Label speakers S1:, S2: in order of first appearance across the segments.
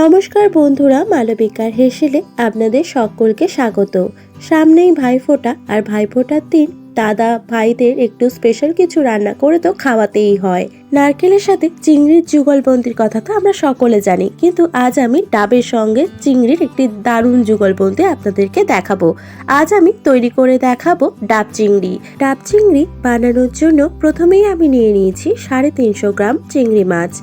S1: নমস্কার বন্ধুরা, মালবিকার হেসেলে আপনাদের সকলকে স্বাগত। সামনেই ভাইফোঁটা, আর ভাইফোঁটার দিন দাদা ভাইদের একটু স্পেশাল কিছু রান্না করে তো খাওয়াতেই হয়। নারকেলের সাথে চিংড়ির যুগলবন্দির কথা তো আমরা সকলে জানি, কিন্তু আজ আমি ডাবের সঙ্গে চিংড়ির একটি দারুণ যুগলবন্দি আপনাদেরকে দেখাবো। আজ আমি তৈরি করে দেখাবো ডাব চিংড়ি। ডাব চিংড়ি বানানোর জন্য প্রথমেই আমি নিয়ে নিয়েছি সাড়ে তিনশো গ্রাম চিংড়ি মাছ।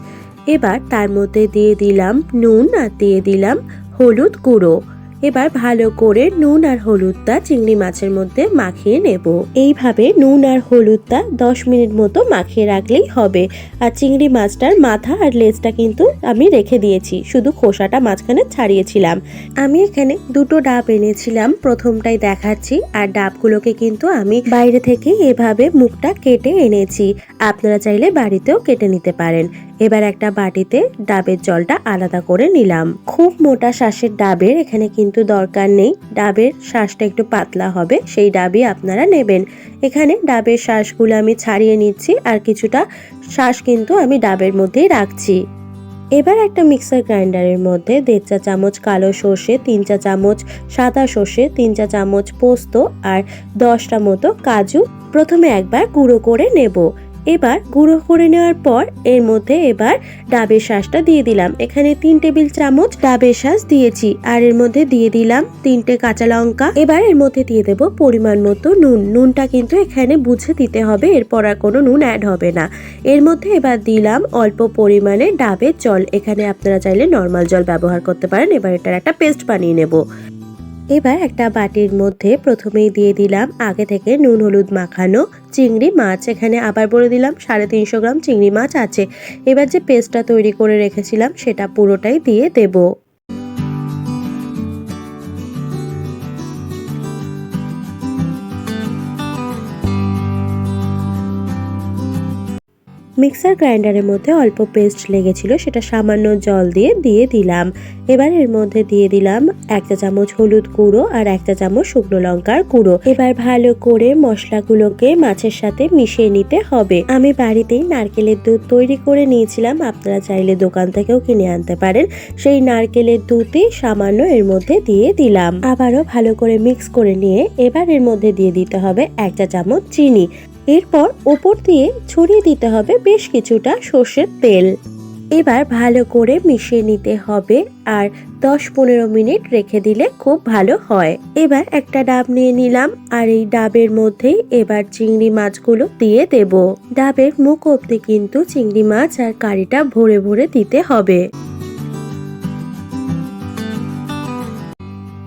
S1: এবার তার মধ্যে দিয়ে দিলাম নুন আর দিয়ে দিলাম হলুদ গুঁড়ো। এবার ভালো করে নুন আর হলুদটা চিংড়ি মাছের মধ্যে মাখিয়ে নেব। এইভাবে নুন আর হলুদটা দশ মিনিট মতো মাখিয়ে রাখলেই হবে। আর চিংড়ি মাছটার মাথা আর লেজটা কিন্তু আমি রেখে দিয়েছি, শুধু খোসাটা মাঝখানে ছাড়িয়েছিলাম। আমি এখানে দুটো ডাব এনেছিলাম, প্রথমটাই দেখাচ্ছি আর ডাবগুলোকে কিন্তু আমি বাইরে থেকে এভাবে মুখটা কেটে এনেছি। আপনারা চাইলে বাড়িতেও কেটে নিতে পারেন। এবার একটা বাটিতে ডাবের জলটা আলাদা করে নিলাম। খুব মোটা শ্বাসের ডাবের এখানে কিন্তু দরকার নেই। ডাবের শ্বাসটা একটু পাতলা হবে, সেই ডাবই আপনারা নেবেন। এখানে ডাবের শ্বাসগুলো আমি ছাড়িয়ে নিচ্ছি আর কিছুটা শ্বাস কিন্তু আমি ডাবের মধ্যেই রাখছি। এবার একটা মিক্সার গ্রাইন্ডারের মধ্যে দেড় চা চামচ কালো সর্ষে, তিন চা চামচ সাদা সর্ষে, তিন চা চামচ পোস্ত আর দশটা মতো কাজু প্রথমে একবার গুঁড়ো করে নেব। এবার গুঁড়ো করে নেওয়ার পর এর মধ্যে এবার ডাবের শাঁসটা দিয়ে দিলাম। এখানে তিন টেবিল চামচ ডাবের শাঁস দিয়েছি, আর এর মধ্যে দিয়ে দিলাম তিনটে কাঁচা লঙ্কা। এবার এর মধ্যে দিয়ে দেব পরিমাণ মতো নুন। নুনটা কিন্তু এখানে বুঝে দিতে হবে, এরপর আর কোনো নুন অ্যাড হবে না। এর মধ্যে এবার দিলাম অল্প পরিমাণে ডাবের জল। এখানে আপনারা চাইলে নর্মাল জল ব্যবহার করতে পারেন। এবার এটার একটা পেস্ট বানিয়ে নেব। এবার একটা বাটির মধ্যে প্রথমেই দিয়ে দিলাম আগে থেকে নুন, হলুদ মাখানো চিংড়ি মাছ। এখানে আবার বলে দিলাম সাড়ে তিনশো গ্রাম চিংড়ি মাছ আছে। এবার যে পেস্টটা তৈরি করে রেখেছিলাম সেটা পুরোটাই দিয়ে দেব। মিক্সার গ্রাইন্ডারের মধ্যে অল্প পেস্ট লেগেছিল, সেটা সামান্য জল দিয়ে দিয়ে দিলাম। এবার এর মধ্যে দিয়ে দিলাম এক চা চামচ হলুদ গুঁড়ো আর এক চা চামচ শুকনো লঙ্কার গুঁড়ো। এবার ভালো করে মশলাগুলোকে মাছের সাথে মিশিয়ে নিতে হবে। আমি বাড়িতেই নারকেলের দুধ তৈরি করে নিয়েছিলাম, আপনারা চাইলে দোকান থেকেও কিনে আনতে পারেন। সেই নারকেলের দুধই সামান্য এর মধ্যে দিয়ে দিলাম। আবারও ভালো করে মিক্স করে নিয়ে এবার এর মধ্যে দিয়ে দিতে হবে এক চা চামচ চিনি। এরপর ওপর দিয়ে ছড়িয়ে দিতে হবে বেশ কিছুটা সর্ষের তেল। এবার ভালো করে মিশিয়ে নিতে হবে আর দশ পনেরো মিনিট রেখে দিলে খুব ভালো হয়। এবার একটা ডাব নিয়ে নিলাম আর এই ডাবের মধ্যেই এবার চিংড়ি মাছগুলো দিয়ে দেব। ডাবের মুখ অব্দি কিন্তু চিংড়ি মাছ আর কারিটা ভরে ভরে দিতে হবে।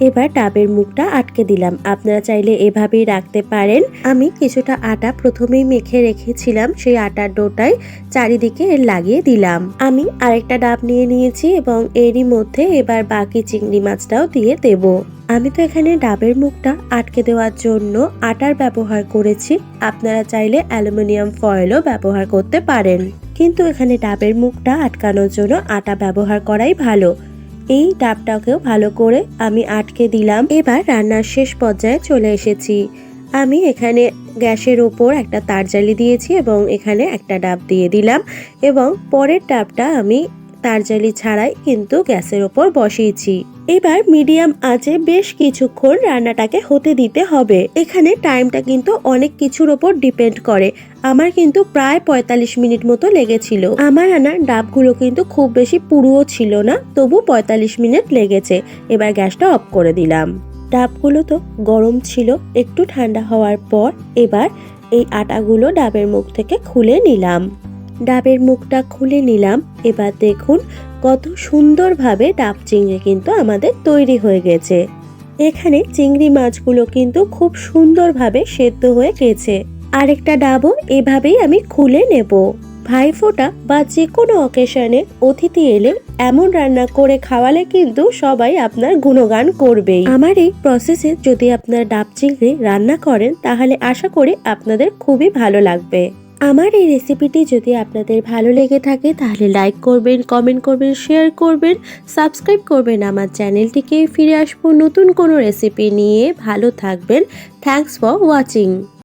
S1: এবার ডাবের মুখটা আটকে দিলাম। আপনারা চাইলে এভাবেই রাখতে পারেন। আমি কিছুটা আটা প্রথমেই মেখে রেখেছিলাম, সেই আটার ডোটাই চারিদিকে লাগিয়ে দিলাম। আমি আরেকটা ডাব নিয়ে নিয়েছি এবং এরই মধ্যে এবার বাকি চিংড়ি মাছটাও দিয়ে দেব। আমি তো এখানে ডাবের মুখটা আটকে দেওয়ার জন্য আটার ব্যবহার করেছি। আপনারা চাইলে অ্যালুমিনিয়াম ফয়েলও ব্যবহার করতে পারেন। কিন্তু এখানে ডাবের মুখটা আটকানোর জন্য আটা ব্যবহার করাই ভালো। এই ডাবটাকেও ভালো করে আমি আটকে দিলাম। এবার রান্নার শেষ পর্যায়ে চলে এসেছি। আমি এখানে গ্যাসের ওপর একটা তার জালি দিয়েছি এবং এখানে একটা ডাব দিয়ে দিলাম এবং পরের ডাবটা আমি তারজালি ছাড়াই কিন্তু গ্যাসের ওপর বসিয়েছি। এবার মিডিয়াম আঁচে বেশ কিছুক্ষণ রান্নাটাকে হতে দিতে হবে। এখানে টাইমটা কিন্তু অনেক কিছুর ওপর ডিপেন্ড করে। আমার কিন্তু প্রায় পঁয়তাল্লিশ মিনিট মতো লেগেছিল। আমার আনার ডাবগুলো কিন্তু খুব বেশি পুরুও ছিল না, তবু পঁয়তাল্লিশ মিনিট লেগেছে। এবার গ্যাসটা অফ করে দিলাম। ডাবগুলো তো গরম ছিল, একটু ঠান্ডা হওয়ার পর এবার এই আটাগুলো ডাবের মুখ থেকে খুলে নিলাম। ডাবের মুখটা খুলে নিলাম। এবার দেখুন কত সুন্দরভাবে ডাব চিংড়ি কিন্তু আমাদের তৈরি হয়ে গেছে। এখানে চিংড়ি মাছগুলো কিন্তু খুব সুন্দরভাবে সেদ্ধ হয়ে গেছে। আরেকটা ডাবও এভাবেই আমি খুলে নেব। ভাইফোঁটা বা যে কোনো অকেশনে অতিথি এলে এমন রান্না করে খাওয়ালে কিন্তু সবাই আপনার গুণগান করবেই। আমার এই প্রসেসে যদি আপনার ডাব চিংড়ি রান্না করেন, তাহলে আশা করি আপনাদের খুবই ভালো লাগবে। আমার এই রেসিপিটি যদি আপনাদের ভালো লেগে থাকে, তাহলে লাইক করবেন কমেন্ট করবেন শেয়ার করবেন সাবস্ক্রাইব করবেন আমার চ্যানেলটিকে। ফিরে আসব নতুন কোনো রেসিপি নিয়ে। ভালো থাকবেন। Thanks for watching